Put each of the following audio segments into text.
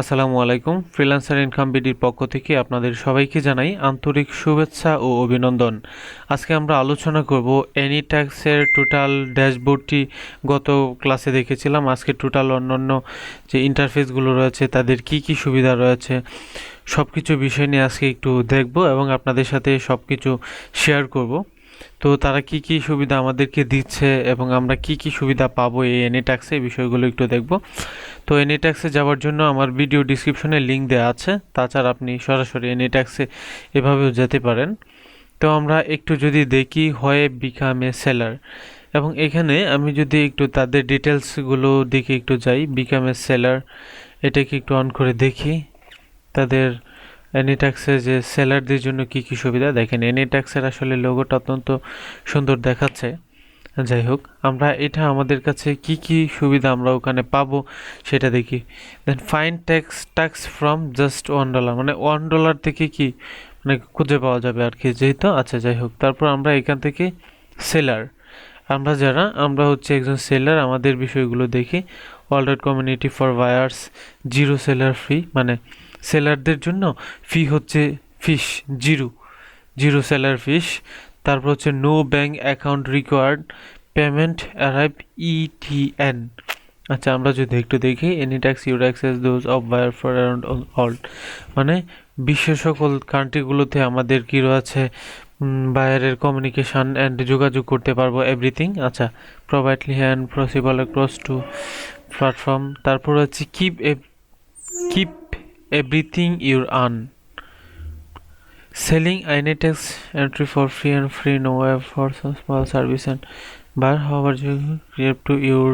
আসসালামু আলাইকুম। Freelancer income বিডির পক্ষ থেকে আপনাদের সবাইকে জানাই আন্তরিক শুভেচ্ছা ও অভিনন্দন। আজকে আমরা আলোচনা করব এনি ট্যাক্সের টোটাল ড্যাশবোর্ডটি গত ক্লাসে দেখেছিলাম। আজকে টোটাল অন্যান্য যে ইন্টারফেসগুলো রয়েছে, তাদের কি কি সুবিধা রয়েছে সব কিছু বিষয় নিয়ে আজকে একটু দেখব এবং আপনাদের সাথে সব কিছু শেয়ার করব। তো তারা কি কি সুবিধা আমাদেরকে দিচ্ছে এবং আমরা কি কি সুবিধা পাবো এই এনি ট্যাক্সে বিষয়গুলো একটু দেখব। তো এনি ট্যাক্সে যাওয়ার জন্য আমার ভিডিও ডিসক্রিপশনে লিঙ্ক দেওয়া আছে। তাছাড়া আপনি সরাসরি এনি ট্যাক্সে এভাবেও যেতে পারেন। তো আমরা একটু যদি দেখি, হয়ে বিকাম এ সেলার এবং এখানে আমি যদি একটু তাদের ডিটেলসগুলো দিকে একটু যাই বিকাম এ সেলার এটাকে একটু অন করে দেখি। তাদের এনিট্যাক্সে যে সেলারদের জন্য কি কি সুবিধা? দেখেন এনিট্যাক্সের আসলে লোগোটা অত্যন্ত সুন্দর দেখাচ্ছে। যাই হোক, আমরা এটা আমাদের কাছে কি কি সুবিধা আমরা ওখানে পাবো সেটা দেখি। Then fine tax tax from just one dollar মানে ওয়ান ডলার থেকে কি মানে খুঁজে পাওয়া যাবে আর কি যেহেতু। আচ্ছা যাই হোক, তারপর আমরা এখান থেকে সেলার আমরা যারা, আমরা হচ্ছে একজন সেলার আমাদের বিষয়গুলো দেখি। World community for buyers zero seller fee মানে সেলারদের জন্য ফি হচ্ছে fees zero zero seller fees তারপর হচ্ছে no bank account required payment arrive ETN আচ্ছা আমরা যদি একটু দেখি any tax your access those of buyer for around all মানে বিশ্বের সকল কান্ট্রিগুলোতে আমাদের কী রয়েছে? বায়ারের কমিউনিকেশান অ্যান্ড যোগাযোগ করতে পারব এভরিথিং আচ্ছা প্রোভাইডলি hand possible cross to platform তারপর হচ্ছে keep keep everything your earn selling inetex entry for free and free no web for some small service and bar however you create to your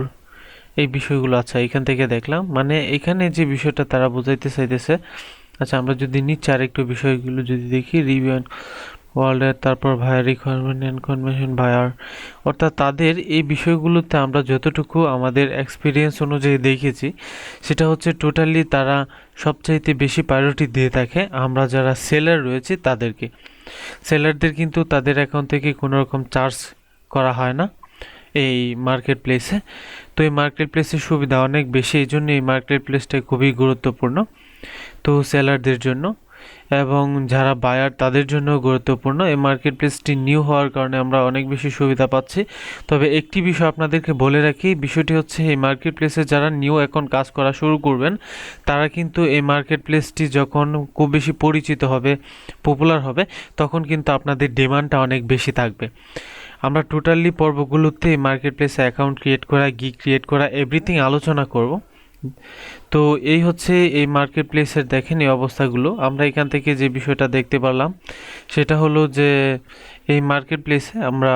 এই বিষয়গুলো আচ্ছা এখান থেকে দেখলাম মানে এখানে যে বিষয়টা তারা বোঝাইতে চাইতেছে আচ্ছা আমরা যদি নিচে আরেকটু বিষয়গুলো যদি দেখি রিভিউ ওয়ার্ল্ডের তারপর buyer requirement and convention buyer অর্থাৎ তাদের এই বিষয়গুলোতে আমরা যতটুকু আমাদের এক্সপিরিয়েন্স অনুযায়ী দেখেছি, সেটা হচ্ছে টোটালি তারা সবচাইতে বেশি প্রায়োরিটি দিয়ে থাকে, আমরা যারা সেলার রয়েছে তাদেরকে। সেলারদের কিন্তু তাদের অ্যাকাউন্ট থেকে কোনো রকম চার্জ করা হয় না এই মার্কেট প্লেসে তো এই মার্কেট প্লেসের সুবিধা অনেক বেশি, এই জন্য এই মার্কেট প্লেসটা খুবই গুরুত্বপূর্ণ। তো সেলারদের জন্য। এবং যারা বায়ার তাদের জন্য গুরুত্বপূর্ণ। এই মার্কেট প্লেসটি নিউ হওয়ার কারণে আমরা অনেক বেশি সুবিধা পাচ্ছি। তবে একটি বিষয় আপনাদেরকে বলে রাখি, বিষয়টি হচ্ছে এই মার্কেট প্লেসে যারা নিউ এখন কাজ করা শুরু করবেন, তারা কিন্তু এই মার্কেট প্লেসটি যখন খুব বেশি পরিচিত হবে পপুলার হবে, তখন কিন্তু আপনাদের ডিমান্ডটা অনেক বেশি থাকবে। আমরা টোটালি পর্বগুলোতে মার্কেট প্লেসে অ্যাকাউন্ট ক্রিয়েট করা গি ক্রিয়েট করা এভরিথিং আলোচনা করব। তো এই হচ্ছে এই মার্কেট প্লেসের দেখেন এই অবস্থাগুলো। আমরা এখান থেকে যে বিষয়টা দেখতে পারলাম, সেটা হলো যে এই মার্কেট প্লেসে আমরা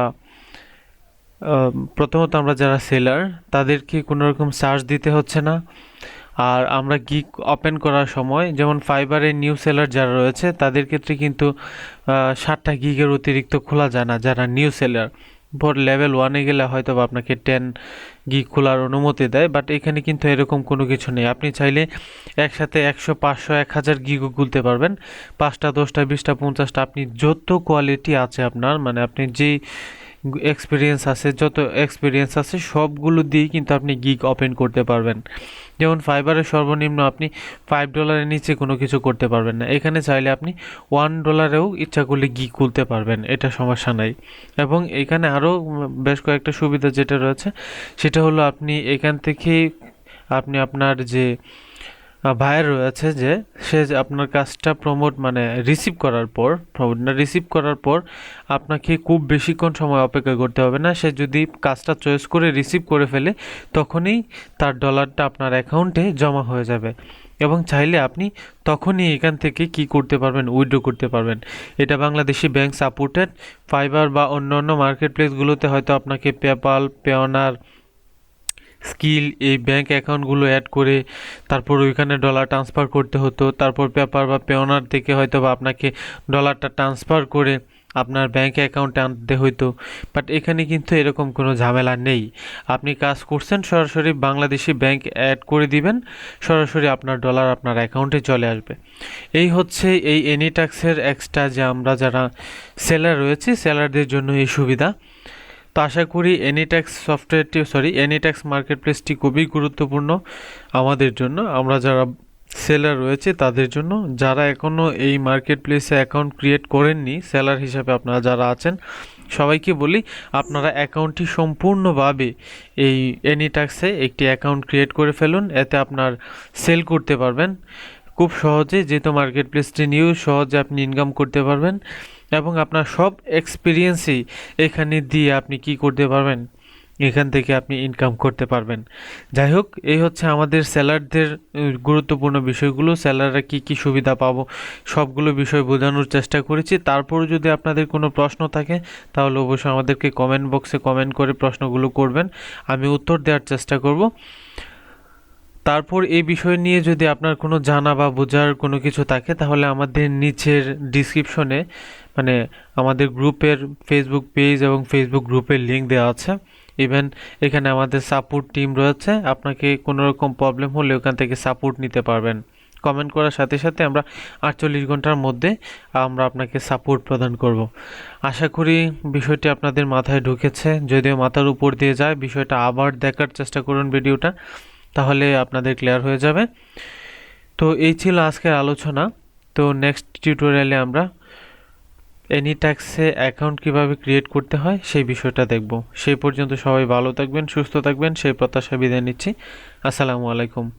প্রথমত আমরা যারা সেলার তাদেরকে কোনো রকম চার্জ দিতে হচ্ছে না। আর আমরা গিক ওপেন করার সময়, যেমন ফাইবারের নিউ সেলার যারা রয়েছে, তাদের ক্ষেত্রে কিন্তু ষাটটা গিগের অতিরিক্ত খোলা যায় না, যারা নিউ সেলার পর লেভেল ওয়ানে গেলে হয়তো বা আপনাকে টেন গি খোলার অনুমতি দেয় বাট এখানে কিন্তু এরকম কোনো কিছু নেই। আপনি চাইলে একসাথে একশো, পাঁচশো, এক হাজার গিগও খুলতে পারবেন। পাঁচটা, দশটা, বিশটা, পঞ্চাশটা, আপনি যত কোয়ালিটি আছে আপনার মানে আপনি যেই এক্সপিরিয়েন্স আছে, যত এক্সপিরিয়েন্স আছে, সবগুলো দিয়েই কিন্তু আপনি গিগ ওপেন করতে পারবেন। যেমন ফাইবারের সর্বনিম্ন আপনি ফাইভ ডলারের নিচে কোনো কিছু করতে পারবেন না। এখানে চাইলে আপনি ওয়ান ডলারেও ইচ্ছা করলে গিগ খুলতে পারবেন, এটা সমস্যা নাই। এবং এখানে আরও বেশ কয়েকটা সুবিধা যেটা রয়েছে, সেটা হলো আপনি এখান থেকে আপনি আপনার যে ভাইয়ের রয়েছে যে সে যে আপনার কাজটা প্রমোট মানে রিসিভ করার পর প্রমোট না রিসিভ করার পর আপনাকে খুব বেশিক্ষণ সময় অপেক্ষা করতে হবে না। সে যদি কাজটা চয়েস করে রিসিভ করে ফেলে, তখনই তার ডলারটা আপনার অ্যাকাউন্টে জমা হয়ে যাবে। এবং চাইলে আপনি তখনই এখান থেকে কি করতে পারবেন উইড্রো করতে পারবেন। এটা বাংলাদেশি ব্যাংক সাপোর্টেড ফাইবার বা অন্য অন্য মার্কেট প্লেসগুলোতে হয়তো আপনাকে পেপাল পেওনার স্কিল, এই ব্যাংক অ্যাকাউন্টগুলো অ্যাড করে তারপর ওইখানে ডলার ট্রান্সফার করতে হতো। তারপর পেপার বা পেওনার থেকে হয়তো বা আপনাকে ডলারটা ট্রান্সফার করে আপনার ব্যাঙ্ক অ্যাকাউন্টে আনতে হইতো। বাট এখানে কিন্তু এরকম কোনো ঝামেলা নেই। আপনি কাজ করছেন, সরাসরি বাংলাদেশি ব্যাংক অ্যাড করে দিবেন, সরাসরি আপনার ডলার আপনার অ্যাকাউন্টে চলে আসবে। এই হচ্ছে এই এনিটাক্সের এক্সট্রা যে আমরা যারা সেলার রয়েছে সেলারদের জন্য এই সুবিধা। তো আশা করি এনিট্যাক্স সফটওয়্যারটি সরি এনিট্যাক্স মার্কেট প্লেসটি খুবই গুরুত্বপূর্ণ আমাদের জন্য। আমরা যারা সেলার রয়েছে তাদের জন্য। যারা এখনও এই মার্কেট প্লেসে অ্যাকাউন্ট ক্রিয়েট করেননি সেলার হিসাবে আপনারা যারা আছেন, সবাইকে বলি আপনারা অ্যাকাউন্টটি সম্পূর্ণভাবে এই এনিটাক্সে একটি অ্যাকাউন্ট ক্রিয়েট করে ফেলুন। এতে আপনার সেল করতে পারবেন। খুব সহজে যেহেতু মার্কেট প্লেসটি নিয়েও সহজে আপনি ইনকাম করতে পারবেন। এবং আপনার সব এক্সপিরিয়েন্সই এখানে দিয়ে আপনি কি করতে পারবেন? এখান থেকে আপনি ইনকাম করতে পারবেন। যাই হোক, এই হচ্ছে আমাদের সেলারদের গুরুত্বপূর্ণ বিষয়গুলো। স্যালাররা কি কি সুবিধা পাবো, সবগুলো বিষয় বোঝানোর চেষ্টা করেছি। তারপরে যদি আপনাদের কোনো প্রশ্ন থাকে, তাহলে অবশ্যই আমাদেরকে কমেন্ট বক্সে কমেন্ট করে প্রশ্নগুলো করবেন। আমি উত্তর দেওয়ার চেষ্টা করব। তারপর এই বিষয় নিয়ে যদি আপনার কোনো জানা বা বোঝার কোনো কিছু থাকে, তাহলে আমাদের নিচের ডিসক্রিপশনে মানে আমাদের গ্রুপের ফেসবুক পেজ এবং ফেসবুক গ্রুপের লিঙ্ক দেওয়া আছে। ইভেন এখানে আমাদের সাপোর্ট টিম রয়েছে। আপনাকে কোনো রকম প্রবলেম হলে ওখান থেকে সাপোর্ট নিতে পারবেন। কমেন্ট করার সাথে সাথে আমরা আটচল্লিশ ঘণ্টার মধ্যে আমরা আপনাকে সাপোর্ট প্রদান করব। আশা করি বিষয়টি আপনাদের মাথায় ঢুকেছে। যদিও মাথার উপর দিয়ে যায়, বিষয়টা আবার দেখার চেষ্টা করুন ভিডিওটা। তাহলে আপনাদের ক্লিয়ার হয়ে যাবে। তো এই ছিল আজকের আলোচনা। তো নেক্সট টিউটোরিয়ালে আমরা এনি ট্যাক্সে অ্যাকাউন্ট কীভাবে ক্রিয়েট করতে হয় সেই বিষয়টা দেখব। সেই পর্যন্ত সবাই ভালো থাকবেন, সুস্থ থাকবেন, সেই প্রত্যাশা বিদায় নিচ্ছি। আসসালামু আলাইকুম।